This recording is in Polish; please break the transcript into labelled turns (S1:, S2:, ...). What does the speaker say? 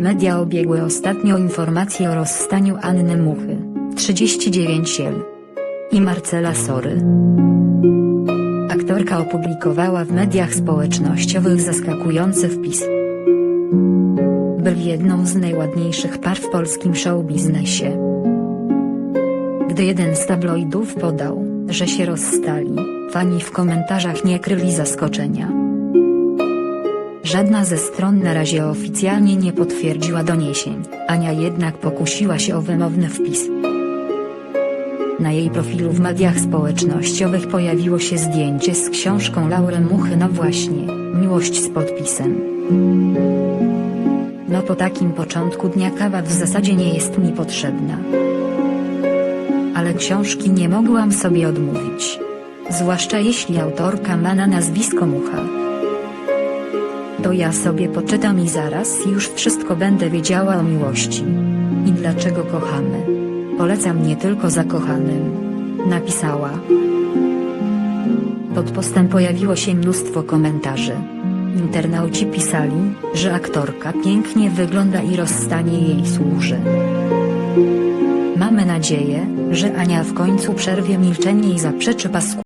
S1: Media obiegły ostatnio informacje o rozstaniu Anny Muchy, 39 l. i Marcela Sory. Aktorka opublikowała w mediach społecznościowych zaskakujący wpis. Byli jedną z najładniejszych par w polskim showbiznesie. Gdy jeden z tabloidów podał, że się rozstali, fani w komentarzach nie kryli zaskoczenia. Żadna ze stron na razie oficjalnie nie potwierdziła doniesień, Ania jednak pokusiła się o wymowny wpis. Na jej profilu w mediach społecznościowych pojawiło się zdjęcie z książką Laury Muchy no właśnie, miłość z podpisem. No po takim początku dnia kawa w zasadzie nie jest mi potrzebna. Ale książki nie mogłam sobie odmówić. Zwłaszcza jeśli autorka ma na nazwisko Mucha. To ja sobie poczytam i zaraz już wszystko będę wiedziała o miłości. I dlaczego kochamy. Polecam nie tylko zakochanym. Napisała. Pod postem pojawiło się mnóstwo komentarzy. Internauci pisali, że aktorka pięknie wygląda i rozstanie jej służy. Mamy nadzieję, że Ania w końcu przerwie milczenie i zaprzeczy pasku.